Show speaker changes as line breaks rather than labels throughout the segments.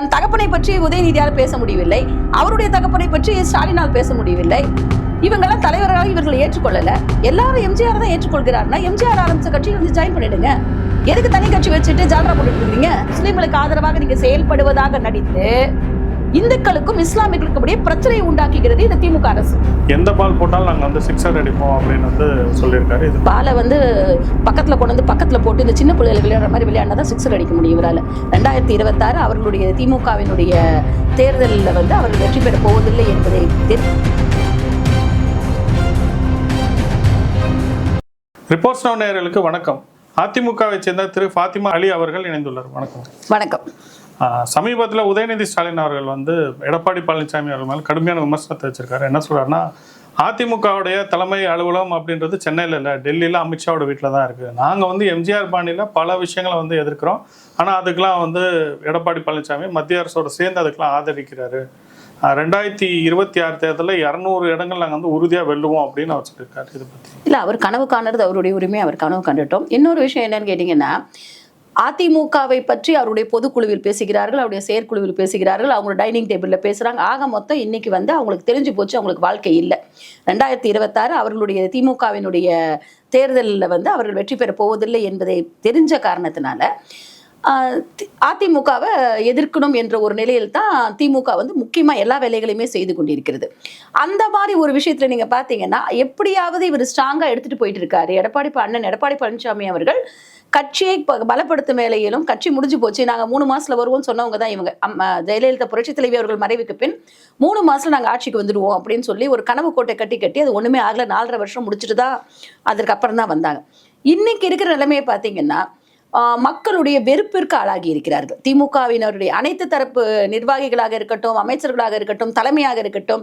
தன் தகப்பனை பற்றி உதயநிதியால் பேச முடியவில்லை. அவருடைய தகப்பனை பற்றி ஸ்டாலினால் பேச முடியவில்லை. இவங்கெல்லாம் தலைவராக இவர்களை ஏற்றுக்கொள்ளல. எல்லாரும் எம்ஜிஆர் தான் ஏற்றுக்கொள்கிறார்னா எம்ஜிஆர் ஆரம்பிச்ச கட்சியில் வந்து ஜாயின் பண்ணிடுங்க. எதுக்கு தனி கட்சி வச்சுட்டு ஜாலரா போட்டுட்டு இருக்கீங்க? முஸ்லீம்களுக்கு ஆதரவாக நீங்க செயல்படுவதாக நடித்து இந்துக்களுக்கும் இஸ்லாமியர்களுக்கும் இடையே பிரச்சனையை உண்டாக்குகிறது இந்த திமுக அரசு.
எந்த பால் போட்டாலும் நாங்கள் வந்து சிக்ஸர் அடிப்போம் அப்படின்னு வந்து சொல்லியிருக்காரு. இது
பாலை வந்து பக்கத்துல கொண்டு வந்து பக்கத்துல போட்டு இந்த சின்ன பிள்ளைகள் விளையாடுற மாதிரி விளையாடினா தான் சிக்ஸர் அடிக்க முடியும் இவரால். ரெண்டாயிரத்தி இருபத்தாறு அவர்களுடைய திமுகவினுடைய தேர்தலில் வந்து அவர்கள் வெற்றி பெற போவதில்லை என்பதை தெரி-
ரிப்போர்ட்ஸ் நவ் நேயர்களுக்கு வணக்கம். அதிமுகவை சேர்ந்த திரு ஃபாத்திமா அலி அவர்கள் இணைந்துள்ளார். வணக்கம்.
வணக்கம்.
சமீபத்தில் உதயநிதி ஸ்டாலின் அவர்கள் வந்து எடப்பாடி பழனிசாமி அவர்கள் மேலே கடுமையான விமர்சனத்தை வச்சிருக்காரு. என்ன சொல்கிறாருன்னா அதிமுகவுடைய தலைமை அலுவலகம் அப்படின்றது சென்னையில் இல்லை டெல்லியில் அமித்ஷாவோட வீட்டில் தான் இருக்குது நாங்கள் வந்து எம்ஜிஆர் பாணியில் பல விஷயங்களை வந்து எதிர்க்கிறோம். ஆனால் அதுக்கெலாம் வந்து எடப்பாடி பழனிசாமி மத்திய அரசோட சேர்ந்து அதுக்கெலாம் ஆதரிக்கிறாரு. ரெண்டாயிரத்தி இருபத்தி ஆறு தேர்தலில் இரநூறு இடங்கள் நாங்கள் வந்து உறுதியாக வெல்லுவோம் அப்படின்னு அவர் சொல்லியிருக்காரு இதை பற்றி
இல்லை அவர் கனவு காணுறது அவருடைய உரிமை அவர் கனவு கண்டுட்டோம். இன்னொரு விஷயம் என்னன்னு கேட்டிங்கன்னா அதிமுகவை பற்றி அவருடைய பொதுக்குழுவில் பேசுகிறார்கள் அவருடைய செயற்குழுவில் பேசுகிறார்கள் அவங்க டைனிங் டேபிளில் பேசுகிறாங்க ஆக மொத்தம் இன்னைக்கு வந்து அவங்களுக்கு தெரிஞ்சு போச்சு அவங்களுக்கு வாழ்க்கை இல்லை. ரெண்டாயிரத்தி இருபத்தாறு அவர்களுடைய திமுகவினுடைய தேர்தலில் வந்து அவர்கள் வெற்றி பெற போவதில்லை என்பதை தெரிஞ்ச காரணத்தினால அதிமுகவை எதிர்க்கணும் என்ற ஒரு நிலையில் தான் திமுக வந்து முக்கியமாக எல்லா வேலைகளையுமே செய்து கொண்டிருக்கிறது. அந்த மாதிரி ஒரு விஷயத்தில் நீங்கள் பார்த்தீங்கன்னா எப்படியாவது இவர் ஸ்ட்ராங்காக எடுத்துகிட்டு போயிட்டு இருக்காரு. எடப்பாடி அண்ணன் எடப்பாடி பழனிசாமி அவர்கள் கட்சியை பலப்படுத்தும் வேலையிலும் கட்சி முடிஞ்சு போச்சு. நாங்க மூணு மாசத்துல வருவோம்னு சொன்னவங்க தான் இவங்க. ஜெயலலிதா புரட்சி தலைவி அவர்கள் மறைவுக்கு பின் மூணு மாசத்துல நாங்க ஆட்சிக்கு வந்துடுவோம் அப்படின்னு சொல்லி ஒரு கனவு கோட்டை கட்டி கட்டி அது ஒண்ணுமே ஆகல. நாலரை வருஷம் முடிச்சுட்டு தான் அதற்கப்புறம் தான் வந்தாங்க. இன்னைக்கு இருக்கிற நிலைமையை பார்த்தீங்கன்னா மக்களுடைய வெறுப்பிற்கு ஆளாகி இருக்கிறார்கள். திமுகவினருடைய அனைத்து தரப்பு நிர்வாகிகளாக இருக்கட்டும் அமைச்சர்களாக இருக்கட்டும் தலைமையாக இருக்கட்டும்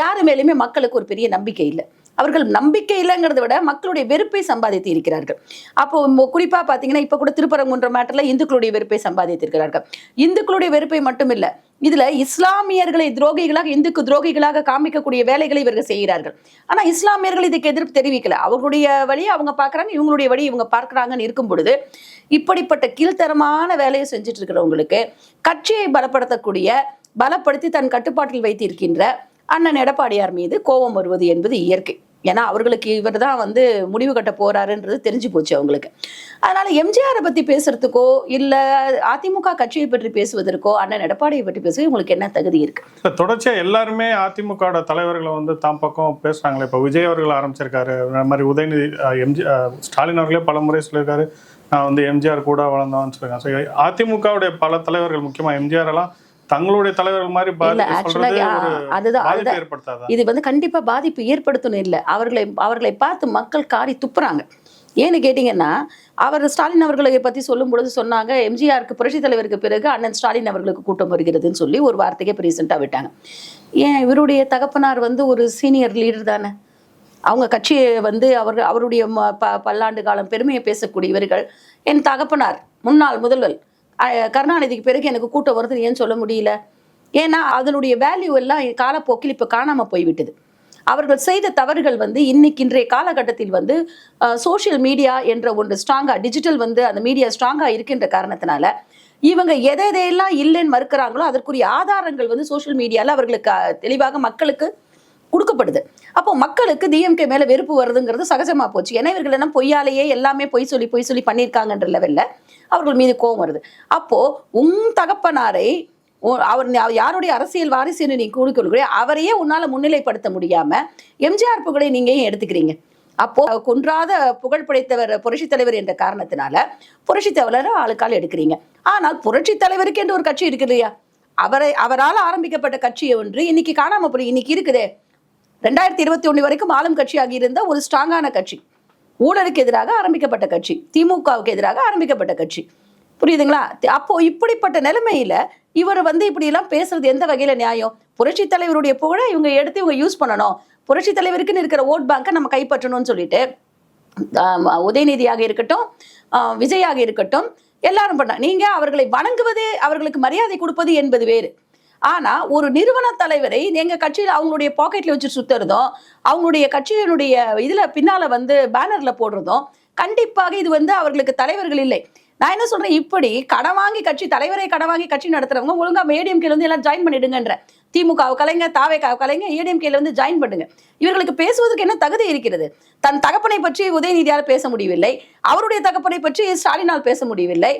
யாரு மேலுமே மக்களுக்கு ஒரு பெரிய நம்பிக்கை இல்லை. அவர்கள் நம்பிக்கை இல்லைங்கிறத விட மக்களுடைய வெறுப்பை சம்பாதித்து இருக்கிறார்கள். அப்போ குறிப்பாக குறிப்பா பாத்தீங்கன்னா இப்ப கூட திருப்பரங்குன்ற மேட்டர்ல இந்துக்களுடைய வெறுப்பை சம்பாதித்திருக்கிறார்கள் இந்துக்களுடைய வெறுப்பை மட்டும் இல்ல இதுல இஸ்லாமியர்களை துரோகிகளாக இந்துக்கு துரோகிகளாக காமிக்கக்கூடிய வேலைகளை இவர்கள் செய்கிறார்கள். ஆனா இஸ்லாமியர்கள் இதுக்கு எதிர்ப்பு தெரிவிக்கல. அவர்களுடைய வழியை அவங்க பாக்குறாங்க இவங்களுடைய வழி இவங்க பார்க்குறாங்கன்னு இருக்கும் பொழுது இப்படிப்பட்ட கீழ்த்தரமான வேலையை செஞ்சுட்டு இருக்கிறவங்களுக்கு கட்சியை பலப்படுத்தக்கூடிய பலப்படுத்தி தன் கட்டுப்பாட்டில் வைத்திருக்கின்ற அண்ணன் எடப்பாடியார் மீது கோபம் வருவது என்பது இயற்கை. ஏன்னா அவர்களுக்கு இவர் தான் வந்து முடிவு கட்ட போறாருன்றது தெரிஞ்சு போச்சு அவங்களுக்கு. அதனால எம்ஜிஆரை பத்தி பேசுறதுக்கோ இல்ல அதிமுக கட்சியை பற்றி பேசுவதற்கோ அண்ணன் எடப்பாடியை பற்றி பேச உங்களுக்கு என்ன தகுதி இருக்கு?
தொடர்ச்சியா எல்லாருமே அதிமுகவோட தலைவர்களை வந்து தாம் பக்கம் பேசுறாங்களே. இப்போ விஜய் அவர்கள் ஆரம்பிச்சிருக்காரு. அது மாதிரி உதயநிதி எம்ஜி ஸ்டாலின் அவர்களே பல முறை சொல்லியிருக்காரு. நான் வந்து எம்ஜிஆர் கூட வளர்ந்தவன்னு சொல்லியிருக்கேன். ஸோ அதிமுகவுடைய பல தலைவர்கள் முக்கியமா எம்ஜிஆர் எல்லாம் தங்களுடைய தலைவர்கள் மாதிரி
அதுதான் இது வந்து கண்டிப்பா பாதிப்பு ஏற்படுத்தணும் இல்லை. அவர்களை அவர்களை பார்த்து மக்கள் காரி துப்புறாங்க. ஏன்னு கேட்டிங்கன்னா அவர் ஸ்டாலின் அவர்களை பற்றி சொல்லும் பொழுது சொன்னாங்க எம்ஜிஆருக்கு புரட்சி தலைவருக்கு பிறகு அண்ணன் ஸ்டாலின் அவர்களுக்கு கூட்டம் வருகிறதுன்னு சொல்லி ஒரு வார்த்தைக்கே இப்போ ரீசெண்டாக விட்டாங்க. ஏன் இவருடைய தகப்பனார் வந்து ஒரு சீனியர் லீடர் தானே? அவங்க கட்சியை வந்து அவர் அவருடைய ப பல்லாண்டு காலம் பெருமையை பேசக்கூடிய இவர்கள் என் தகப்பனார் முன்னாள் முதல்வர் கருணாநிதிக்கு பிறகு எனக்கு கூட்டம் வருதுன்னு ஏன் சொல்ல முடியல? ஏன்னா அதனுடைய வேல்யூ எல்லாம் காலப்போக்கில் இப்போ காணாமல் போய்விட்டது. அவர்கள் செய்த தவறுகள் வந்து இன்னைக்கு இன்றைய காலகட்டத்தில் வந்து சோஷியல் மீடியா என்ற ஒன்று ஸ்ட்ராங்காக டிஜிட்டல் வந்து அந்த மீடியா ஸ்ட்ராங்காக இருக்கின்ற காரணத்தினால இவங்க எதை எதையெல்லாம் இல்லைன்னு மறுக்கிறாங்களோ அதற்குரிய ஆதாரங்கள் வந்து சோஷியல் மீடியாவில் அவர்களுக்கு தெளிவாக மக்களுக்கு கொடுக்கப்படுது. அப்போ மக்களுக்கு டிஎம்கே மேல வெறுப்பு வருதுங்கிறது சகஜமா போச்சு. ஏன்னா இவர்கள் என்ன பொய்யாலேயே எல்லாமே பொய் சொல்லி பொய் சொல்லி பண்ணியிருக்காங்கன்ற லெவல்ல அவர்கள் மீது கோபம் வருது. அப்போ உன் தகப்பனாரை அவர் யாருடைய அரசியல் வாரிசுன்னு நீ கூறிக்கொள்கிறே அவரையே உன்னால முன்னிலைப்படுத்த முடியாம எம்ஜிஆர் புகழை நீங்கள் ஏன் எடுத்துக்கிறீங்க? அப்போ குன்றாத புகழ் படைத்தவர் புரட்சி தலைவர் என்ற காரணத்தினால புரட்சி தலைவர் ஆளுக்கால் எடுக்கிறீங்க. ஆனால் புரட்சி தலைவருக்கு என்று ஒரு கட்சி இருக்கு இல்லையா? அவரை அவரால் ஆரம்பிக்கப்பட்ட கட்சி ஒன்று இன்னைக்கு காணாம போய் இன்னைக்கு இருக்குதே. ரெண்டாயிரத்தி இருபத்தி ஒன்று வரைக்கும் ஆளும் கட்சியாக இருந்த ஒரு ஸ்ட்ராங்கான கட்சி. ஊழலுக்கு எதிராக ஆரம்பிக்கப்பட்ட கட்சி. திமுகவுக்கு எதிராக ஆரம்பிக்கப்பட்ட கட்சி. புரியுதுங்களா? அப்போ இப்படிப்பட்ட நிலைமையில இவர் வந்து இப்படி எல்லாம் பேசுறது எந்த வகையில நியாயம்? புரட்சி தலைவருடைய புகழை இவங்க எடுத்து இவங்க யூஸ் பண்ணணும். புரட்சி தலைவருக்குன்னு இருக்கிற ஓட் பேங்கை நம்ம கைப்பற்றணும்னு சொல்லிட்டு உதயநிதியாக இருக்கட்டும் விஜயாக இருக்கட்டும் எல்லாரும் பண்ண நீங்க அவர்களை வணங்குவது அவர்களுக்கு மரியாதை கொடுப்பது என்பது வேறு. ஆனா ஒரு நிறுவன தலைவரை எங்க கட்சியில் அவங்களுடைய பாக்கெட்ல வச்சு சுத்துறதும் அவங்களுடைய கட்சியினுடைய இதுல பின்னால வந்து பேனர்ல போடுறதும் கண்டிப்பாக இது வந்து அவர்களுக்கு தலைவர்கள் இல்லை. நான் என்ன சொல்றேன்? இப்படி கடன் வாங்கி கட்சி தலைவரை கடன் வாங்கி கட்சி நடத்துறவங்க ஒழுங்கா ஏடிஎம்கேல வந்து எல்லாம் ஜாயின் பண்ணிடுங்கன்ற. திமுக கலைங்க தாவே கலைங்க ஏடிஎம்கேல வந்து ஜாயின் பண்ணுங்க. இவர்களுக்கு பேசுவதற்கு என்ன தகுதி இருக்கிறது? தன் தகப்பனை பற்றி உதயநிதியால் பேச முடியவில்லை. அவருடைய தகப்பனை பற்றி ஸ்டாலினால் பேச முடியவில்லை.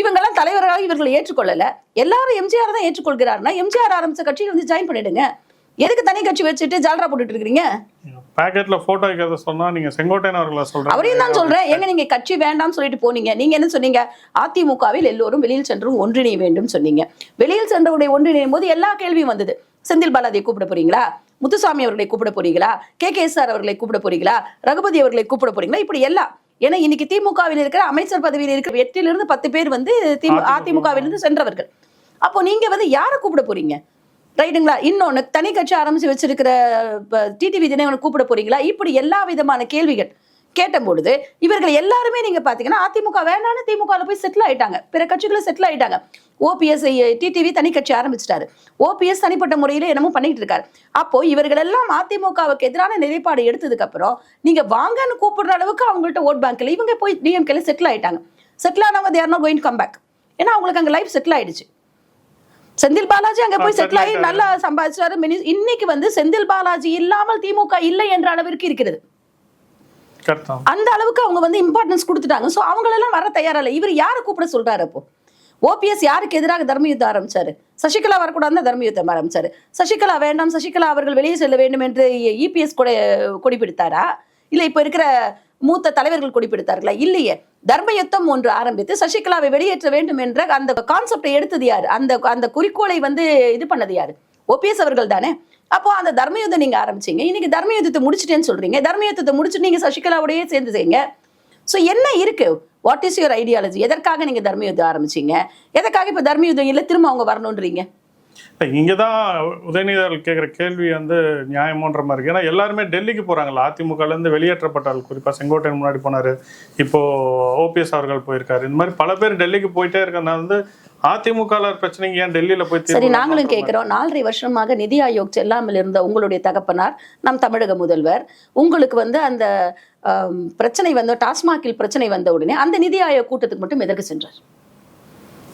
இவங்கெல்லாம் தலைவராக இவர்களை ஏற்றுக்கொள்ளல. எல்லாரும் எம்ஜிஆர் தான் ஏற்றுக்கொள்கிறாருன்னா எம்ஜிஆர் ஆரம்பிச்ச கட்சியை வந்து ஜாயின் பண்ணிடுங்க. எதுக்கு தனி கட்சி வச்சுட்டு ஜால்ரா போட்டுட்டு இருக்கிறீங்க?
பேக்கெட்ல போட்டோ வைக்கிறத சொன்னா நீங்க செங்கோட்டையன் அவர்களை சொல்றீங்க.
அவரையும் தான் சொல்றேன். எங்க நீங்க கட்சி வேண்டாம்னு சொல்லிட்டு போனீங்க. நீங்க என்ன சொன்னீங்க? அதிமுகவில் எல்லோரும் வெளியில் சென்று ஒன்றிணைய வேண்டும் சொன்னீங்க. வெளியில் சென்றவருடைய ஒன்றிணையும் போது எல்லா கேள்வியும் வந்தது. செந்தில் பாலாஜியை கூப்பிட போறீங்களா? முத்துசாமி அவர்களை கூப்பிட போறீங்களா? கே கே சார் அவர்களை கூப்பிட போறீங்களா? ரகுபதி அவர்களை கூப்பிட போறீங்களா? இப்படி எல்லாம். ஏன்னா இன்னைக்கு திமுகவில் இருக்கிற அமைச்சர் பதவியில் இருக்கிற எட்டிலிருந்து பத்து பேர் வந்து திமு அதிமுகவிலிருந்து சென்றவர்கள். அப்போ நீங்க வந்து யாரை கூப்பிட போறீங்க? ரைட்டுங்களா? இன்னொன்னு தனி கட்சி ஆரம்பிச்சு வச்சிருக்கிற டிடிவி தினவனை கூப்பிட போறீங்களா? இப்படி எல்லா விதமான கேள்விகள். கேட்டபொழுது இவர்கள் எல்லாருமே நீங்க பாத்தீங்கன்னா அதிமுக வேண்டாம்னு திமுக போய் செட்டில் ஆயிட்டாங்க. பிற கட்சிகளும் செட்டில் ஆயிட்டாங்க. ஓபிஎஸ் டிடிவி தனி கட்சி ஆரம்பிச்சிட்டாரு. ஓபிஎஸ் தனிப்பட்ட முறையில என்னமோ பண்ணிட்டு இருக்காரு. அப்போ இவர்கள் எல்லாம் அதிமுகவுக்கு எதிரான நிலைப்பாடு எடுத்ததுக்கு அப்புறம் நீங்க வாங்கன்னு கூப்பிடுற அளவுக்கு அவங்கள்ட்ட ஓட் பேங்க்ல இவங்க போய் டிஎம்கேல செட்டில் ஆயிட்டாங்க. செட்டில் ஆனவங்க they're not going come back ஏன்னா அவங்களுக்கு அங்க லைஃப் செட்டில் ஆயிடுச்சு. செந்தில் பாலாஜி அங்க போய் செட்டில் ஆகி. நல்லா சம்பாதிச்சாரு. இன்னைக்கு வந்து செந்தில் பாலாஜி இல்லாமல் திமுக இல்லை என்ற அளவிற்கு இருக்கிறது. அந்த அளவுக்கு அவங்க வந்து இம்பார்ட்டன்ஸ் கொடுத்துட்டாங்க. ஸோ அவங்களெல்லாம் வர தயாரா இல்லை இவர் யாரை கூப்பிட சொல்றாரு அப்போ? ஓபிஎஸ் யாருக்கு எதிராக தர்ம யுத்தம் ஆரம்பிச்சாரு? சசிகலா வரக்கூடாதுன்னு தர்ம யுத்தம் ஆரம்பிச்சாரு. சசிகலா வேண்டாம் சசிகலா அவர்கள் வெளியே செல்ல வேண்டும் என்று இபிஎஸ் கொடை கொடி பிடித்தாரா இப்போ இருக்கிற மூத்த தலைவர்கள் கொடி பிடித்தார்களா இல்லையே. தர்ம யுத்தம் ஒன்று ஆரம்பித்து சசிகலாவை வெளியேற்ற வேண்டும் என்ற அந்த கான்செப்டை எடுத்தது யார்? அந்த அந்த குறிக்கோளை வந்து இது பண்ணது யாரு? ஓபிஎஸ் அவர்கள் தானே? அப்போ அந்த தர்மயுத்தம் நீங்க ஆரம்பிச்சீங்க. இன்னைக்கு தர்மயுத்தத்தை முடிச்சிட்டேன்னு சொல்றீங்க. தர்மயுத்தத்தை முடிச்சுட்டு நீங்க சசிகலாவோடயே சேர்ந்து செய்யுங்க. ஸோ என்ன இருக்கு? வாட் இஸ் யுவர் ஐடியாலஜி எதற்காக நீங்க தர்மயுத்தம் ஆரம்பிச்சீங்க? எதற்காக இப்ப தர்மயுத்தம் இல்லை திரும்ப அவங்க வரணுன்றீங்க?
இங்கே தான் உதயநிதி கேட்குற கேள்வி வந்து நியாயமோன்ற மாதிரி இருக்கு. ஏன்னா எல்லாருமே டெல்லிக்கு போகிறாங்களா அதிமுகலேருந்து வெளியேற்றப்பட்டார்கள் குறிப்பாக செங்கோட்டையன் முன்னாடி போனார். இப்போ ஓபிஎஸ் அவர்கள் போயிருக்காரு. இந்த மாதிரி பல பேர் டெல்லிக்கு போயிட்டே இருக்கறதுனால வந்து அதிமுக பிரச்சனைக்கு ஏன் டெல்லியில் போய்
சரி நாங்களும் கேட்கிறோம் நாலரை வருஷமாக நிதி ஆயோக் செல்லாமல் இருந்த உங்களுடைய தகப்பனார் நம் தமிழக முதல்வர். உங்களுக்கு வந்து அந்த பிரச்சனை வந்த டாஸ்மாகில் பிரச்சனை வந்த உடனே அந்த நிதி ஆயோக் கூட்டத்துக்கு மட்டும் எதற்கு சென்றார்?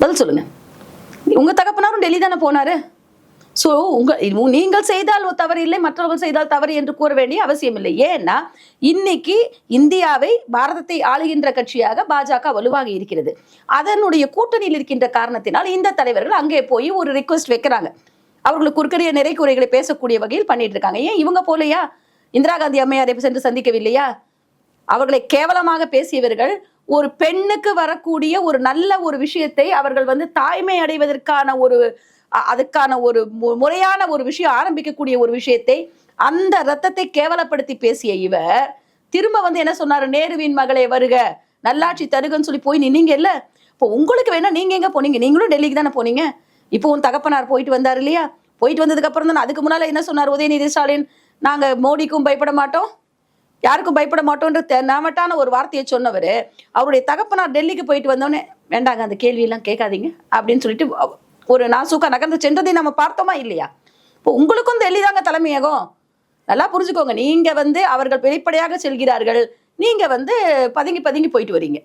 பதில் சொல்லுங்க. உங்க தகப்பனாரும் டெல்லி தானே போனாரு? ஸோ உங்கள் நீங்கள் செய்தால் ஒரு தவறு இல்லை மற்றவர்கள் செய்தால் தவறு என்று கூற வேண்டிய அவசியம் இல்லை. ஏன்னா இன்னைக்கு இந்தியாவை பாரதத்தை ஆளுகின்ற கட்சியாக பாஜக வலுவாக இருக்கிறது. அதனுடைய கூட்டணியில் இருக்கின்ற காரணத்தினால் இந்த தலைவர்கள் அங்கே போய் ஒரு ரிக்வெஸ்ட் வைக்கிறாங்க. அவர்களுக்கு குறுக்கரிய நிறை குறைகளை பேசக்கூடிய வகையில் பண்ணிட்டு இருக்காங்க. ஏன் இவங்க போலையா? இந்திரா காந்தி அம்மையாரை சென்று சந்திக்கவில்லையா? அவர்களை கேவலமாக பேசியவர்கள் ஒரு பெண்ணுக்கு வரக்கூடிய ஒரு நல்ல ஒரு விஷயத்தை அவர்கள் வந்து தாய்மை அடைவதற்கான ஒரு அதுக்கான ஒரு முறையான ஒரு விஷயம் ஆரம்பிக்கக்கூடிய ஒரு விஷயத்தை அந்த ரத்தத்தை கேவலப்படுத்தி பேசிய இவர் திரும்ப வந்து என்ன சொன்னாரு? நேருவின் மகளே வருக நல்லாட்சி தருகன்னு சொல்லி போய் நின்னீங்க இல்ல இப்போ உங்களுக்கு வேணா நீங்க எங்க போனீங்க? நீங்களும் டெல்லிக்கு தானே போனீங்க? இப்போ உன் தகப்பனார் போயிட்டு வந்தார் இல்லையா? போயிட்டு வந்ததுக்கு அப்புறம் தான் அதுக்கு முன்னால என்ன சொன்னார்? உதயநிதி ஸ்டாலின் நாங்க மோடிக்கும் பயப்பட மாட்டோம். யாருக்கும் பயப்பட மாட்டோன்ற தெனாவட்டான ஒரு வார்த்தையை சொன்னவர் அவருடைய தகப்பனார் டெல்லிக்கு போயிட்டு வந்தோடனே வேண்டாங்க அந்த கேள்வியெல்லாம் கேட்காதீங்க அப்படின்னு சொல்லிட்டு ஒரு நாசூக்கா நகர்ந்து சென்றதை நம்ம பார்த்தோமா இல்லையா? இப்போ உங்களுக்கும் டெல்லி தாங்க தலைமையகம். நல்லா புரிஞ்சுக்கோங்க நீங்க வந்து அவர்கள் வெளிப்படையாக செல்கிறார்கள். நீங்க வந்து பதுங்கி பதுங்கி போயிட்டு வரீங்க.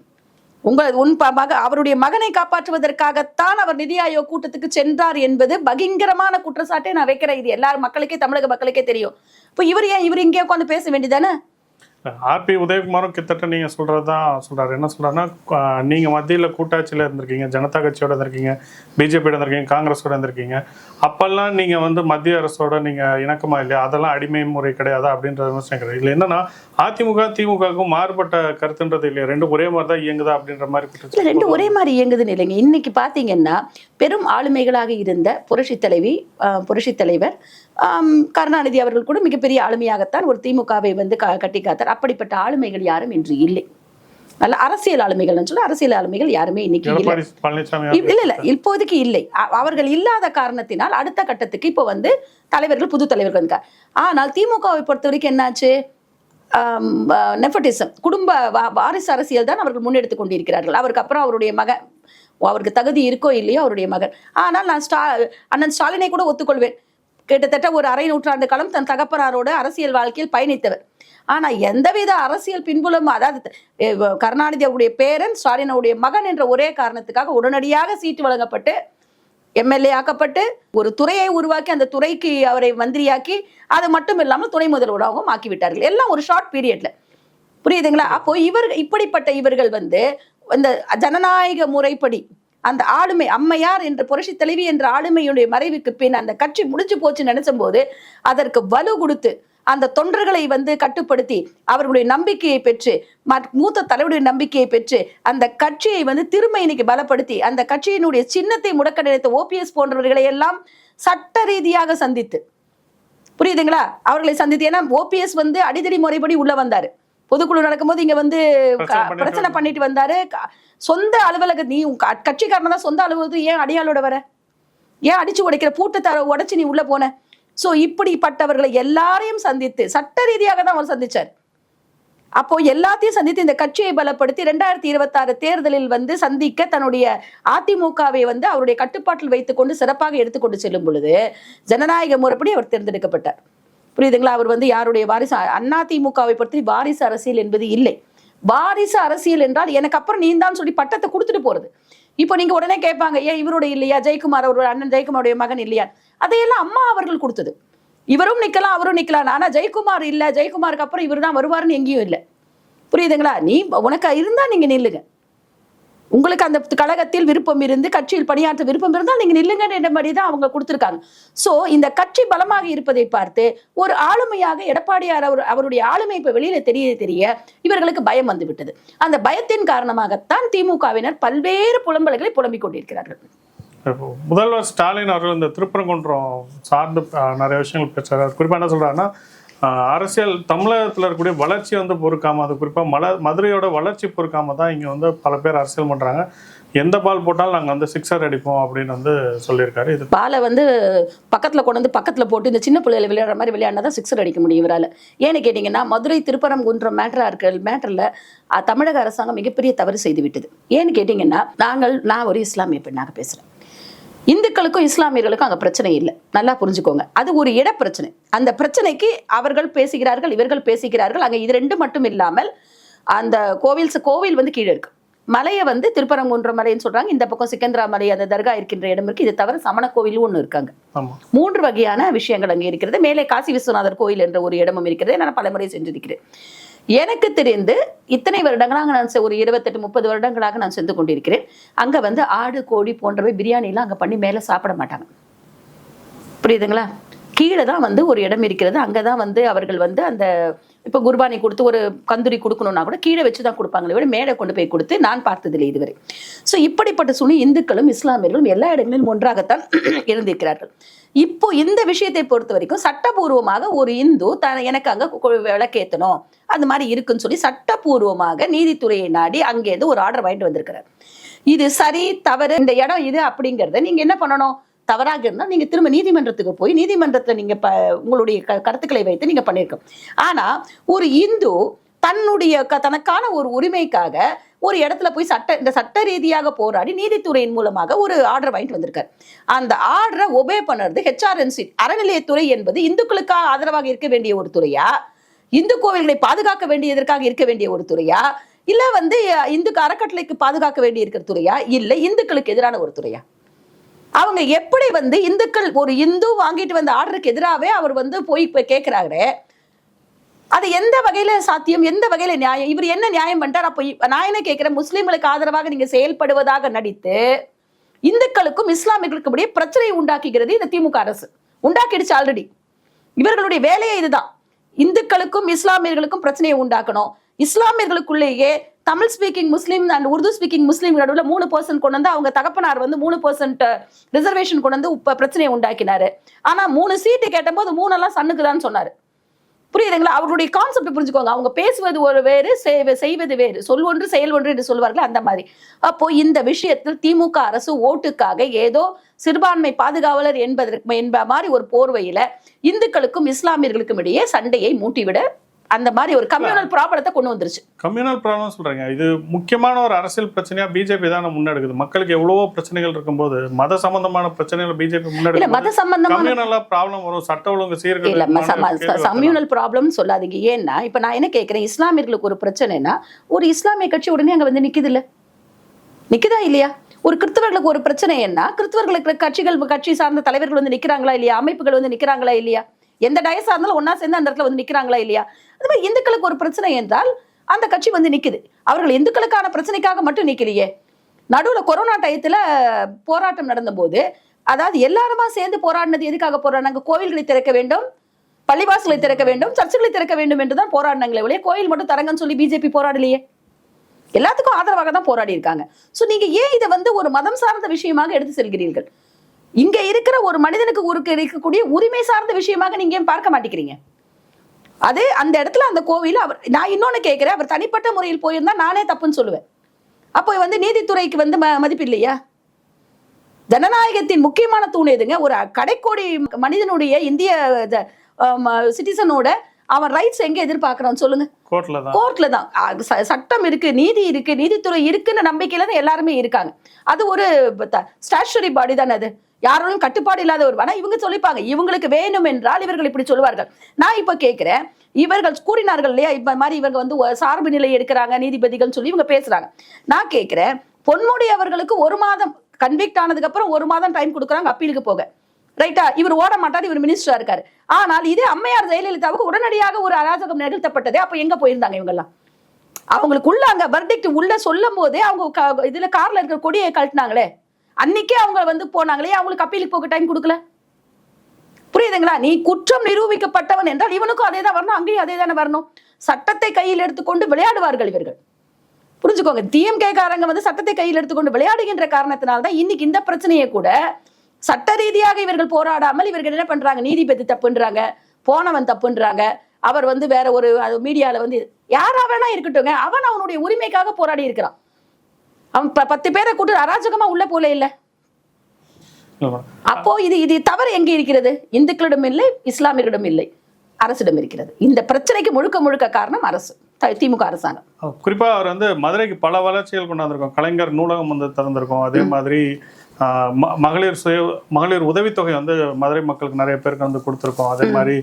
உங்கள் உன் ப- மக அவருடைய மகனை காப்பாற்றுவதற்காகத்தான் அவர் நிதி ஆயோக் கூட்டத்துக்கு சென்றார் என்பது பகிங்கரமான குற்றச்சாட்டை நான் வைக்கிறேன். இது எல்லாரும் மக்களுக்கே தமிழக மக்களுக்கே தெரியும். இப்போ இவர் ஏன் இவர் இங்கே உட்காந்து பேச வேண்டியதானே
ஆர்பி உதயகுமாரும் கிட்டத்தட்ட நீங்க சொல்றதுதான் சொல்றாரு. என்ன சொல்றாருன்னா ஆஹ், நீங்க மத்தியில கூட்டாட்சியில இருந்திருக்கீங்க ஜனதா கட்சியோட இருந்திருக்கீங்க பிஜேபியோட இருந்திருக்கீங்க காங்கிரஸோட இருந்திருக்கீங்க. அப்பெல்லாம் நீங்க வந்து மத்திய அரசோட நீங்க இணக்கமா இல்லையா? அதெல்லாம் அடிமை முறை கிடையாதா அப்படின்ற விமர்சனம் கிடையாது. இதுல என்னன்னா அதிமுக திமுகவுக்கும் மாறுபட்ட கருத்துன்றது இல்லையா? ரெண்டும் ஒரே மாதிரி தான் இயங்குதா அப்படின்ற மாதிரி
இல்ல ரெண்டு ஒரே மாதிரி இயங்குதுன்னு இல்லைங்க. இன்னைக்கு பாத்தீங்கன்னா பெரும் ஆளுமைகளாக இருந்த புரட்சி தலைவி புரட்சி தலைவர் கருணாநிதி அவர்கள் கூட மிகப்பெரிய ஆளுமையாகத்தான் ஒரு திமுகவை வந்து க- கட்டி காத்தார். அப்படிப்பட்ட ஆளுமைகள் யாரும் இன்று இல்லை. நல்ல அரசியல் ஆளுமைகள்னு சொல்ல அரசியல் ஆளுமைகள் யாருமே இன்னைக்கு இல்லை. இல்ல இல்ல இப்போதைக்கு இல்லை. அவர்கள் இல்லாத காரணத்தினால் அடுத்த கட்டத்துக்கு இப்போ வந்து தலைவர்கள் புது தலைவர்கள் வந்தார் ஆனால் திமுகவை பொறுத்த வரைக்கும் என்னாச்சு? நெஃபட்டிசம் குடும்ப வாரிசு அரசியல் தான் அவர்கள் முன்னெடுத்து கொண்டிருக்கிறார்கள். அவருக்கு அப்புறம் அவருடைய மகன் அவருக்கு தகுதி இருக்கோ இல்லையோ அவருடைய மகன். ஆனால் நான் ஸ்டா அண்ணன் ஸ்டாலினை கூட ஒத்துக்கொள்வேன். கிட்டத்தட்ட ஒரு அரை நூற்றாண்டு காலம் தன் தகப்பனாரோட அரசியல் வாழ்க்கையில் பயணித்தவர். ஆனா எந்தவித அரசியல் பின்புலமும் அதாவது கருணாநிதியுடைய கருணாநிதி அவருடைய பேரன் ஸ்டாலினுடைய மகன் என்ற ஒரே காரணத்துக்காக உடனடியாக சீட்டு வழங்கப்பட்டு எம்எல்ஏ ஆக்கப்பட்டு ஒரு துறையை உருவாக்கி அந்த துறைக்கு அவரை மந்திரியாக்கி அது மட்டும் இல்லாமல் துணை முதல்வராகவும் ஆக்கிவிட்டார்கள். எல்லாம் ஒரு ஷார்ட் பீரியட்ல. புரியுதுங்களா? அப்போ இவர் இப்படிப்பட்ட இவர்கள் வந்து இந்த ஜனநாயக முறைப்படி அந்த ஆளுமை அம்மையார் என்று புரட்சி தலைவி என்ற ஆளுமையுடைய மறைவுக்கு பின் அந்த கட்சி முடிஞ்சு போச்சு நினைச்சும் போது அதற்கு வலு கொடுத்து அந்த தொண்டர்களை வந்து கட்டுப்படுத்தி அவர்களுடைய நம்பிக்கையை பெற்று மூத்த தலைவருடைய நம்பிக்கையை பெற்று அந்த கட்சியை வந்து திரும்ப இன்னைக்கு பலப்படுத்தி அந்த கட்சியினுடைய சின்னத்தை முடக்க நினைத்த ஓபிஎஸ் போன்றவர்களை எல்லாம் சட்ட ரீதியாக சந்தித்து. புரியுதுங்களா? அவர்களை சந்தித்து ஏன்னா ஓபிஎஸ் வந்து அடிதடி முறைப்படி உள்ள வந்தாரு. பொதுக்குழு நடக்கும்போது இங்க வந்து
பிரச்சனை பண்ணிட்டு
வந்தாரு. சொந்த அலுவலக நீ கட்சிக்காரன் தான் சொந்த அலுவலகத்துக்கு ஏன் அடியாளோட வர? ஏன் அடிச்சு உடைக்கிற? பூட்டு தர உடைச்சு நீ உள்ள போன? சோ இப்படிப்பட்டவர்களை எல்லாரையும் சந்தித்து சட்ட ரீதியாக தான் அவர் சந்திச்சார். அப்போ எல்லாத்தையும் சந்தித்து இந்த கட்சியை பலப்படுத்தி ரெண்டாயிரத்தி இருபத்தாறு தேர்தலில் வந்து சந்திக்க தன்னுடைய அதிமுகவை வந்து அவருடைய கட்டுப்பாட்டில் வைத்துக்கொண்டு சிறப்பாக எடுத்துக்கொண்டு செல்லும் பொழுது ஜனநாயக முறைப்படி அவர் தேர்ந்தெடுக்கப்பட்டார். புரியுதுங்களா? அவர் வந்து யாருடைய வாரிசு? அதிமுகவை பற்றி வாரிசு அரசியல் என்பது இல்லை. வாரிசு அரசியல் என்றால் எனக்கு அப்புறம் நீ தான் சொல்லி பட்டத்தை கொடுத்துட்டு போறது. இப்போ நீங்க உடனே கேட்பாங்க ஏன் இவருடைய இல்லையா? ஜெயக்குமார் அவருடைய அண்ணன் ஜெயக்குமாருடைய மகன் இல்லையா? அதையெல்லாம் அம்மா அவர்கள் கொடுத்தது. இவரும் நிக்கலாம் அவரும் நிக்கலாம். ஆனா ஜெயக்குமார் இல்ல. ஜெயக்குமாருக்கு அப்புறம் இவர் தான் வருவாருன்னு எங்கேயும் இல்லை. புரியுதுங்களா? நீ உனக்கு இருந்தா நீங்க நில்லுங்க. உங்களுக்கு அந்த கழகத்தில் விருப்பம் இருந்து கட்சியில் பணியாற்ற விருப்பம் இருந்தால் நீங்க நில்லுங்க மாதிரி தான் அவங்க கொடுத்துருக்காங்க. சோ இந்த கட்சி பலமாக இருப்பதை பார்த்து ஒரு ஆளுமையாக எடப்பாடியார் அவர் அவருடைய ஆளுமை இப்ப வெளியில தெரிய தெரிய இவர்களுக்கு பயம் வந்து விட்டது. அந்த பயத்தின் காரணமாகத்தான் திமுகவினர் பல்வேறு புலம்பல்களை புலம்பிக் கொண்டிருக்கிறார்கள்.
முதல்வர் ஸ்டாலின் அவர்கள் இந்த திருப்பரங்குன்றம் சார்ந்து நிறைய விஷயங்கள் பேசுறாரு. குறிப்பாக என்ன சொல்றாருன்னா அரசியல் தமிழகத்தில் இருக்கக்கூடிய வளர்ச்சி வந்து பொறுக்காமல் அது குறிப்பாக மல மதுரையோட வளர்ச்சி பொறுக்காமல் தான் இங்கே வந்து பல பேர் அரசியல் பண்ணுறாங்க எந்த பால் போட்டாலும் நாங்கள் வந்து சிக்ஸர் அடிப்போம் அப்படின்னு வந்து சொல்லியிருக்காரு. இது
பாலை வந்து பக்கத்தில் கொண்டு வந்து பக்கத்தில் போட்டு இந்த சின்ன பிள்ளைகளை விளையாடுற மாதிரி விளையாடினா தான் சிக்ஸர் அடிக்க முடியும் இவரால். ஏன்னு கேட்டிங்கன்னா மதுரை திருப்பரங்குன்றம் மேட்டராக இருக்கிற மேட்டரில் தமிழக அரசாங்கம் மிகப்பெரிய தவறு செய்து விட்டது ஏன்னு கேட்டிங்கன்னா நாங்கள் நான் ஒரு இஸ்லாமிய பெண்ணாக பேசுகிறேன் இந்துக்களுக்கும் இஸ்லாமியர்களுக்கும் அங்க பிரச்சனை இல்லை. நல்லா புரிஞ்சுக்கோங்க. அது ஒரு இட பிரச்சனை அந்த பிரச்சனைக்கு அவர்கள் பேசுகிறார்கள் இவர்கள் பேசுகிறார்கள். அங்க இது ரெண்டு மட்டும் இல்லாமல் அந்த கோவில் கோவில் வந்து கீழே இருக்கு. மலையை வந்து திருப்பரங்குன்றம் மலைன்னு சொல்றாங்க. இந்த பக்கம் சிக்கந்திரா மலை அந்த தர்கா இருக்கின்ற இடம் இருக்கு. இது தவிர சமண கோவிலும் ஒன்று இருக்காங்க. மூன்று வகையான விஷயங்கள் அங்கே இருக்கிறது. மேலே காசி விஸ்வநாதர் கோயில் என்ற ஒரு இடமும் இருக்கிறது. நான் பலமுறை சென்றிருக்கிறேன். எனக்கு தெரிந்து இத்தனை வருடங்களாக நான் ஒரு இருபத்தெட்டு முப்பது வருடங்களாக நான் சென்று கொண்டிருக்கிறேன். அங்க வந்து ஆடு கோழி போன்றவை பிரியாணிலாம் அங்க பண்ணி மேலே சாப்பிட மாட்டாங்க. புரியுதுங்களா? கீழே தான் வந்து ஒரு இடம் இருக்கிறது. அங்கே தான் வந்து அவர்கள் வந்து அந்த இப்போ குர்பானி கொடுத்து ஒரு கந்துரி கொடுக்கணும்னா கூட கீழே வச்சு தான் கொடுப்பாங்களே விட மேலே கொண்டு போய் கொடுத்து நான் பார்த்ததில்லை இதுவரை. ஸோ இப்படிப்பட்ட சூழ்நிலை இந்துக்களும் இஸ்லாமியர்களும் எல்லா இடங்களிலும் ஒன்றாகத்தான் இருந்திருக்கிறார்கள். இப்போ இந்த விஷயத்தை பொறுத்த வரைக்கும் சட்டபூர்வமாக ஒரு இந்து த எனக்கு அங்கே விளக்கேற்றணும் அந்த மாதிரி இருக்குன்னு சொல்லி சட்டபூர்வமாக நீதித்துறையை நாடி அங்கேருந்து ஒரு ஆர்டர் வாங்கிட்டு வந்திருக்கிறார். இது சரி தவறு இந்த இடம் இது அப்படிங்கிறத நீங்கள் என்ன பண்ணணும்? தவறாக இருந்தால் நீங்கள் திரும்ப நீதிமன்றத்துக்கு போய் நீதிமன்றத்தில் நீங்கள் ப உங்களுடைய க கருத்துக்களை வைத்து நீங்கள் பண்ணியிருக்கோம். ஆனால் ஒரு இந்து தன்னுடைய க தனக்கான ஒரு உரிமைக்காக ஒரு இடத்துல போய் சட்ட இந்த சட்ட ரீதியாக போராடி நீதித்துறையின் மூலமாக ஒரு ஆர்டர் வாங்கிட்டு வந்திருக்காரு. அந்த ஆர்டரை ஒபே பண்ணுறது ஹெச்ஆர்என்சி அறநிலையத்துறை என்பது இந்துக்களுக்காக ஆதரவாக இருக்க வேண்டிய ஒரு துறையா? இந்து கோவில்களை பாதுகாக்க வேண்டியதற்காக இருக்க வேண்டிய ஒரு துறையா? இல்லை வந்து இந்துக்கு அறக்கட்டளைக்கு பாதுகாக்க வேண்டி இருக்கிற துறையா? இல்லை இந்துக்களுக்கு எதிரான ஒரு துறையா? அவங்க எப்படி வந்து இந்துக்கள் ஒரு இந்து வாங்கிட்டு வந்த ஆர்டருக்கு எதிராகவே அவர் வந்து போய் இப்போ கேட்குறாரு அது எந்த வகையில சாத்தியம்? எந்த வகையில நியாயம்? இவர் என்ன நியாயம் பண்ணிட்டார் அப்போ நான் என்ன கேட்கிறேன் முஸ்லீம்களுக்கு ஆதரவாக நீங்க செயல்படுவதாக நடித்து இந்துக்களுக்கும் இஸ்லாமியர்களுக்கும் இடையே பிரச்சனையை உண்டாக்குகிறது இந்த திமுக அரசு. உண்டாக்கிடுச்சு ஆல்ரெடி இவர்களுடைய வேலையே இதுதான். இந்துக்களுக்கும் இஸ்லாமியர்களுக்கும் பிரச்சனையை உண்டாக்கணும். இஸ்லாமியர்களுக்குள்ளேயே Tamil speaking Muslim and Urdu speaking Muslim நடுவில் மூணு பர்சன்ட் கொண்டு வந்து அவங்க தகப்பனார் வந்து மூணு பர்சன்ட் ரிசர்வேஷன் கொண்டு வந்து இப்போ பிரச்சனையை உண்டாக்கினாரு. ஆனால் மூணு சீட்டு கேட்டபோது மூணெல்லாம் சன்னுக்கு சொன்னார். புரியுதுங்களா? அவருடைய கான்செப்ட் புரிஞ்சுக்கோங்க. அவங்க பேசுவது ஒரு வேறு செய்வது வேறு. சொல் ஒன்று செயல் ஒன்று என்று சொல்வார்கள் அந்த மாதிரி. அப்போ இந்த விஷயத்தில் திமுக அரசு ஓட்டுக்காக ஏதோ சிறுபான்மை பாதுகாவலர் என்பதற்கு என்ப மாதிரி ஒரு போர்வையில இந்துக்களுக்கும் இஸ்லாமியர்களுக்கும் இடையே சண்டையை மூட்டிவிட அந்த மாதிரி ஒரு கம்யூனல் ப்ராப்ளத்தை கொண்டு வந்துருச்சு.
கம்யூனல் ப்ராப்ளம் சொல்றீங்க. இது முக்கியமான ஒரு அரசியல் பிரச்சனையா பிஜேபி தான் முன்னெடுக்குது. மக்களுக்கு எவ்வளவோ பிரச்சனைகள் இருக்கும்போது மத சம்பந்தமான பிரச்சனைகள் பிஜேபி
இல்ல
முன்னெடுக்குது
மத சம்பந்தமான
ப்ராப்ளம் வரும். சட்ட ஒழுங்கு
இல்ல
சீர்கேடு
கம்யூனல் ப்ராப்ளம் சொல்லாதீங்க. ஏன்னா இப்ப நான் என்ன கேக்குறேன்? இஸ்லாமியர்களுக்கு ஒரு பிரச்சனைனா ஒரு இஸ்லாமிய கட்சி உடனே அங்க வந்து நிக்குது இல்ல? நிக்குதா இல்லையா? ஒரு கிறிஸ்தவர்களுக்கு ஒரு பிரச்சனை என்ன? கிறிஸ்தவர்களுக்கு கட்சிகள் கட்சி சார்ந்த தலைவர்கள் வந்து நிக்கிறாங்களா இல்லையா? அமைப்புகள் வந்து நிக்கிறாங்களா இல்லையா? எந்த டயஸா இருந்தாலும் ஒன்னா சேர்ந்து அந்த இடத்துல வந்து நிக்கிறாங்களா இல்லையா? அது மாதிரி இந்துக்களுக்கு ஒரு பிரச்சனை என்றால் அந்த கட்சி வந்து நிக்குது. அவர்கள் இந்துக்களுக்கான பிரச்சனைக்காக மட்டும் நிக்கலையே. நடுவுல கொரோனா டயத்துல போராட்டம் நடந்தபோது அதாவது எல்லாருமா சேர்ந்து போராடினது எதுக்காக போராடினாங்க? கோவில்களை திறக்க வேண்டும் பள்ளிவாசலை திறக்க வேண்டும் சர்ச்சுகளை திறக்க வேண்டும் என்றுதான் போராடினாங்களே ஒழிய கோயில் மட்டும் தரங்கன்னு சொல்லி பிஜேபி போராடலையே. எல்லாத்துக்கும் ஆதரவாக தான் போராடி இருக்காங்க ஸோ நீங்க ஏன் இதை வந்து ஒரு மதம் சார்ந்த விஷயமாக எடுத்து செல்கிறீர்கள்? இங்க இருக்கிற ஒரு மனிதனுக்கு ஒரு இருக்கக்கூடிய உரிமை சார்ந்த விஷயமாக நீங்க ஏன் பார்க்க மாட்டேங்கிறீங்க? அது அந்த இடத்துல அந்த கோவில் அவர் நான் இன்னொன்னு கேட்கிறேன் அவர் தனிப்பட்ட முறையில் போயிருந்தா நானே தப்புன்னு சொல்லுவேன். அப்போ வந்து நீதித்துறைக்கு வந்து மதிப்பு இல்லையா? ஜனநாயகத்தின் முக்கியமான தூண் எதுங்க? ஒரு கடைக்கோடி மனிதனுடைய இந்திய சிட்டிசனோட அவன் ரைட்ஸ் எங்க எதிர்பார்க்கறான் சொல்லுங்க.
கோர்ட்ல தான்.
கோர்ட்ல தான். சட்டம் இருக்கு நீதி இருக்கு நீதித்துறை இருக்குன்னு நம்பிக்கையில தான் எல்லாருமே இருக்காங்க. அது ஒரு ஸ்டாச்சுரி பாடி தானே அது. யாரோடும் கட்டுப்பாடு இல்லாத ஒரு ஆனா இவங்க சொல்லிப்பாங்க இவங்களுக்கு வேணும் என்றால் இவர்கள் இப்படி சொல்லுவார்கள். நான் இப்போ கேட்குறேன் இவர்கள் கூறினார்கள் இல்லையா? இப்ப மாதிரி இவங்க வந்து சார்பு நிலை எடுக்கிறாங்க நீதிபதிகள் சொல்லி இவங்க பேசுறாங்க. நான் கேட்குறேன் பொன்முடி அவர்களுக்கு ஒரு மாதம் கன்விக்ட் ஆனதுக்கு அப்புறம் ஒரு மாதம் டைம் கொடுக்குறாங்க அப்பீலுக்கு போக. ரைட்டா இவர் ஓட மாட்டார் இவர் மினிஸ்டரா இருக்காரு. ஆனால் இதே அம்மையார் ஜெயலலிதாவுக்கு உடனடியாக ஒரு அராஜகம் நிகழ்த்தப்பட்டதே அப்ப எங்க போயிருந்தாங்க இவங்கெல்லாம்? அவங்களுக்குள்ள அங்க வர்டிக்ட் உள்ள சொல்லும் போதே அவங்க க- இதுல கார்ல இருக்கிற கொடியை கழட்டினாங்களே. அன்னைக்கே அவங்க வந்து போனாங்களே அவங்களுக்கு அப்பீலுக்கு போக டைம் கொடுக்கல. புரியுதுங்களா? நீ குற்றம் நிரூபிக்கப்பட்டவன் என்றால் இவனுக்கும் அதே தான் வரணும் அங்கேயும் அதே தானே வரணும். சட்டத்தை கையில் எடுத்துக்கொண்டு விளையாடுவார்கள் இவர்கள். புரிஞ்சுக்கோங்க டிஎம்கே காரங்க வந்து சட்டத்தை கையில் எடுத்துக்கொண்டு விளையாடுகின்ற காரணத்தினால தான் இன்னைக்கு இந்த பிரச்சனையை கூட சட்ட ரீதியாக இவர்கள் போராடாமல் இவர்கள் என்ன பண்றாங்க? நீதிபதி தப்புன்றாங்க போனவன் தப்புன்றாங்க. அவர் வந்து வேற ஒரு அது மீடியால வந்து யாரா வேணா இருக்கட்டுங்க அவன் அவனுடைய உரிமைக்காக போராடி இருக்கிறான். அவன் பத்து பேரை கூட்டு அராஜகமா உள்ள போல இல்ல. அப்போ இது இது தவறு எங்கே இருக்கிறது? இந்துக்களிடம் இல்லை இஸ்லாமியர்களிடம் இல்லை. அரசிடம் இருக்கிறது. இந்த பிரச்சனைக்கு முழுக்க முழுக்க காரணம் அரசு திமுக அரசாங்கம்.
குறிப்பா அவர் வந்து மதுரைக்கு பல வளர்ச்சிகள் கொண்டாந்துருக்கோம். கலைஞர் நூலகம் வந்து திறந்திருக்கோம். அதே மாதிரி மகளிர் சுய மகளிர் உதவித்தொகை வந்து மதுரை மக்களுக்கு நிறைய பேருக்கு வந்து கொடுத்துருக்கோம். அதே மாதிரி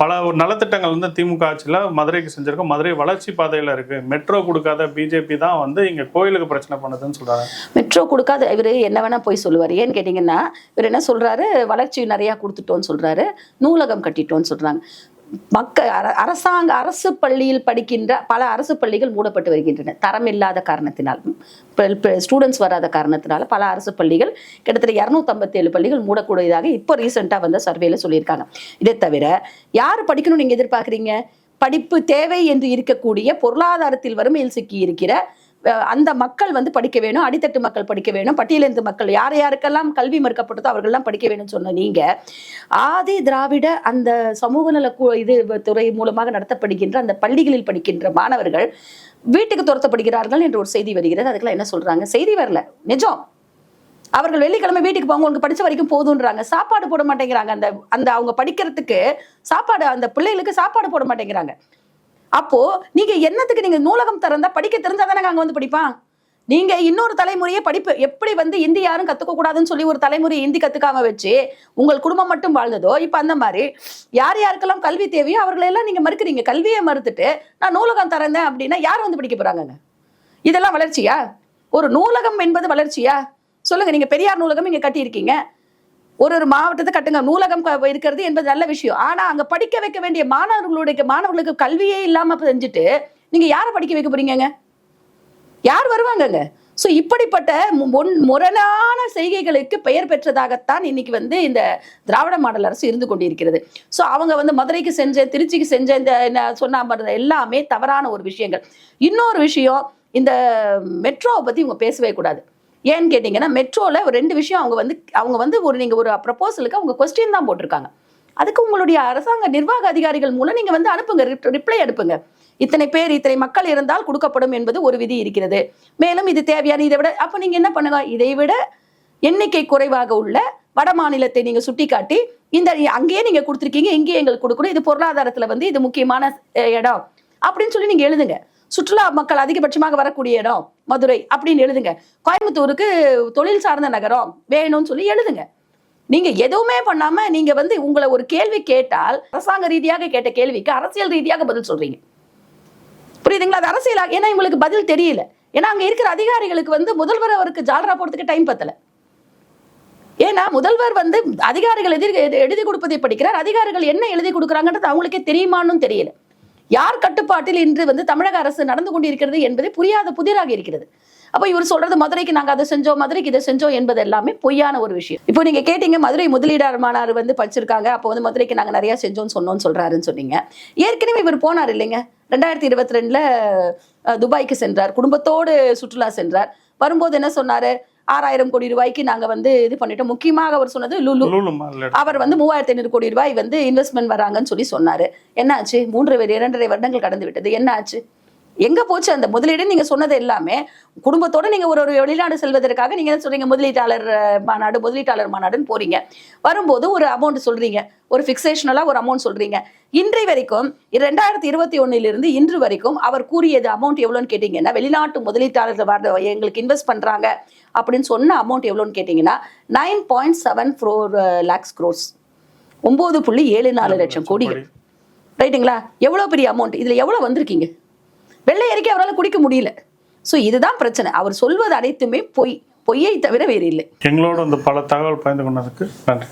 பல ஒரு நலத்திட்டங்கள் வந்து திமுக ஆட்சியில் மதுரைக்கு செஞ்சிருக்கோம். மதுரை வளர்ச்சி பாதையில இருக்கு. மெட்ரோ கொடுக்காத பிஜேபி தான் வந்து இங்க கோயிலுக்கு பிரச்சனை பண்ணுதுன்னு சொல்கிறாங்க
மெட்ரோ கொடுக்காத இவர் என்ன வேணா போய் சொல்லுவார். ஏன்னு கேட்டிங்கன்னா இவர் என்ன சொல்றாரு? வளர்ச்சி நிறையா கொடுத்துட்டோன்னு சொல்றாரு. நூலகம் கட்டிட்டோன்னு சொல்றாங்க. மக்கள் அர- அரசாங்க அரசு பள்ளியில் படிக்கின்ற பல அரசு பள்ளிகள் மூடப்பட்டு வருகின்றன. தரம் இல்லாத காரணத்தினால் ஸ்டூடெண்ட்ஸ் வராத காரணத்தினால பல அரசு பள்ளிகள் கிட்டத்தட்ட இரநூத்தம்பத்தேழு பள்ளிகள் மூடக்கூடியதாக இப்போ ரீசெண்டாக வந்த சர்வேல சொல்லியிருக்காங்க. இதை தவிர யார் படிக்கணும்னு நீங்கள் எதிர்பார்க்குறீங்க? படிப்பு தேவை என்று இருக்கக்கூடிய பொருளாதாரத்தில் வறுமையில் சிக்கி இருக்கிற அந்த மக்கள் வந்து படிக்க வேணும் அடித்தட்டு மக்கள் படிக்க வேணும் பட்டியலிருந்து மக்கள் யார் யாருக்கெல்லாம் கல்வி மறுக்கப்பட்டதோ அவர்கள்லாம் படிக்க வேணும்னு சொன்ன நீங்க ஆதி திராவிட அந்த சமூக நல இது துறை மூலமாக நடத்தப்படுகின்ற அந்த பள்ளிகளில் படிக்கின்ற மாணவர்கள் வீட்டுக்கு துரத்தப்படுகிறார்கள் என்று ஒரு செய்தி வருகிறது. அதுக்கெல்லாம் என்ன சொல்றாங்க? செய்தி வரல. நிஜம். அவர்கள் வெள்ளிக்கிழமை வீட்டுக்கு போங்க உங்களுக்கு படிச்ச வரைக்கும் போதுன்றாங்க. சாப்பாடு போட மாட்டேங்கிறாங்க. அந்த அந்த அவங்க படிக்கிறதுக்கு சாப்பாடு அந்த பிள்ளைகளுக்கு சாப்பாடு போட மாட்டேங்கிறாங்க. அப்போ நீங்க என்னத்துக்கு நீங்க நூலகம் திறந்தா படிக்க தெரிஞ்சா தானே அங்க வந்து படிப்பான் நீங்க இன்னொரு தலைமுறையை படிப்பு. எப்படி வந்து இந்தி யாரும் கத்துக்க கூடாதுன்னு சொல்லி ஒரு தலைமுறை இந்தி கத்துக்காம வச்சு உங்கள் குடும்பம் மட்டும் வாழ்ந்ததோ? இப்ப அந்த மாதிரி யார் யாருக்கெல்லாம் கல்வி தேவையோ அவர்களெல்லாம் நீங்க மறுக்கிறீங்க. கல்வியை மறுத்துட்டு நான் நூலகம் திறந்தேன் அப்படின்னா யார் வந்து படிக்க போறாங்க இதெல்லாம் வளர்ச்சியா? ஒரு நூலகம் என்பது வளர்ச்சியா? சொல்லுங்க. நீங்க பெரியார் நூலகம் இங்க கட்டியிருக்கீங்க. ஒரு ஒரு மாவட்டத்தை கட்டுங்க. நூலகம் இருக்கிறது என்பது நல்ல விஷயம். ஆனா அங்க படிக்க வைக்க வேண்டிய மாணவர்களுடைய மாணவர்களுக்கு கல்வியே இல்லாம செஞ்சுட்டு நீங்க யாரை படிக்க வைக்க போறீங்க யார் வருவாங்கங்க? ஸோ இப்படிப்பட்ட மு- முன் முரணான செய்கைகளுக்கு பெயர் பெற்றதாகத்தான் இன்னைக்கு வந்து இந்த திராவிட மாடல் அரசு இருந்து கொண்டிருக்கிறது. ஸோ அவங்க வந்து மதுரைக்கு செஞ்ச திருச்சிக்கு செஞ்ச இந்த என்ன சொன்னா பாருங்க, எல்லாமே தவறான ஒரு விஷயங்கள். இன்னொரு விஷயம் இந்த மெட்ரோவை பத்தி இவங்க பேசவே கூடாது. ஏன்னு கேட்டிங்கன்னா மெட்ரோவில் ஒரு ரெண்டு விஷயம் அவங்க வந்து அவங்க வந்து ஒரு நீங்கள் ஒரு ப்ரப்போசலுக்கு அவங்க கொஸ்டின் தான் போட்டிருக்காங்க. அதுக்கு உங்களுடைய அரசாங்க நிர்வாக அதிகாரிகள் மூலம் நீங்கள் வந்து அனுப்புங்க ரிப்ளை அனுப்புங்க. இத்தனை பேர் இத்தனை மக்கள் இருந்தால் கொடுக்கப்படும் என்பது ஒரு விதி இருக்கிறது. மேலும் இது தேவையான இதை விட அப்போ நீங்கள் என்ன பண்ணுங்க? இதை விட எண்ணிக்கை குறைவாக உள்ள வட மாநிலத்தை நீங்கள் சுட்டிக்காட்டி இந்த அங்கேயே நீங்கள் கொடுத்துருக்கீங்க இங்கேயே எங்களுக்கு கொடுக்கணும் இது பொருளாதாரத்தில் வந்து இது முக்கியமான இடம். அப்படின்னு சொல்லி நீங்கள் எழுதுங்க. சுற்றுலா மக்கள் அதிகபட்சமாக வரக்கூடிய இடம். மதுரை அப்படின்னு எழுதுங்க. கோயம்புத்தூருக்கு தொழில் சார்ந்த நகரம் வேணும்னு சொல்லி எழுதுங்க. நீங்க எதுவுமே பண்ணாம நீங்க வந்து உங்களை ஒரு கேள்வி கேட்டால் அரசாங்க ரீதியாக கேட்ட கேள்விக்கு அரசியல் ரீதியாக பதில் சொல்றீங்க. புரியுதுங்களா? அது அரசியலாக ஏன்னா இவங்களுக்கு பதில் தெரியல. ஏன்னா அங்க இருக்கிற அதிகாரிகளுக்கு வந்து முதல்வர் அவருக்கு ஜாலரா போடுறதுக்கு டைம் பத்தல. ஏன்னா முதல்வர் வந்து அதிகாரிகள் எதிர் எழுதி கொடுப்பதை படிக்கிறார். அதிகாரிகள் என்ன எழுதி கொடுக்குறாங்கன்றது அவங்களுக்கே தெரியுமான்னு தெரியல. யார் கட்டுப்பாட்டில் இன்று வந்து தமிழக அரசு நடந்து கொண்டிருக்கிறது என்பது புரியாத புதிராக இருக்கிறது. அப்போ இவர் சொல்றது மதுரைக்கு நாங்கள் அதை செஞ்சோம் மதுரைக்கு இதை செஞ்சோம் என்பது எல்லாமே பொய்யான ஒரு விஷயம். இப்போ நீங்க கேட்டீங்க மதுரை முதலீடாளர் மாநாடு வந்து படிச்சிருக்காங்க அப்போ வந்து மதுரைக்கு நாங்கள் நிறைய செஞ்சோம்னு சொன்னோம்னு சொல்றாருன்னு சொன்னீங்க. ஏற்கனவே இவர் போனார் இல்லைங்க? ரெண்டாயிரத்தி இருபத்தி ரெண்டுல துபாய்க்கு சென்றார் குடும்பத்தோடு சுற்றுலா சென்றார். வரும்போது என்ன சொன்னாரு? ஆறாயிரம் கோடி ரூபாய்க்கு நாங்க வந்து இது பண்ணிட்டோம். முக்கியமாக அவர் சொன்னது லுலு. அவர் வந்து மூவாயிரத்தி ஐநூறு கோடி ரூபாய் வந்து இன்வெஸ்ட்மெண்ட் வராங்கன்னு சொல்லி சொன்னாரு. என்னாச்சு? மூன்று இரண்டரை வருடங்கள் கடந்து விட்டது. என்ன ஆச்சு எங்க போச்சு அந்த முதலீடு நீங்க சொன்னது எல்லாமே குடும்பத்தோட நீங்க ஒரு ஒரு வெளிநாடு செல்வதற்காக நீங்க என்ன சொல்றீங்க? முதலீட்டாளர் மாநாடு முதலீட்டாளர் மாநாடுன்னு போறீங்க. வரும்போது ஒரு அமௌண்ட் சொல்றீங்க. ஒரு ஃபிக்சேஷனலா ஒரு அமௌண்ட் சொல்றீங்க. இன்றை வரைக்கும் ரெண்டாயிரத்தி இருபத்தி ஒன்னிலிருந்து இன்று வரைக்கும் அவர் கூறியது அமௌண்ட் எவ்வளோன்னு கேட்டீங்கன்னா வெளிநாட்டு முதலீட்டாளர்கள் வர எங்களுக்கு இன்வெஸ்ட் பண்றாங்க. அப்படின்னு சொன்ன அமௌண்ட் எவ்வளோன்னு கேட்டீங்கன்னா nine point seven four lakhs crores ஒன்பது புள்ளி ஏழு நாலு லட்சம் கோடிகள். ரைட்டுங்களா எவ்வளோ பெரிய அமௌண்ட் இதில் எவ்வளோ வந்திருக்கீங்க? வெள்ளை அறிக்கை அவரால் குடிக்க முடியல. ஸோ இதுதான் பிரச்சனை. அவர் சொல்வது அனைத்துமே பொய். பொய்யை தவிர வேறு இல்லை
எங்களோட வந்து பல தகவல் பயந்து கொண்டதுக்கு நன்றி.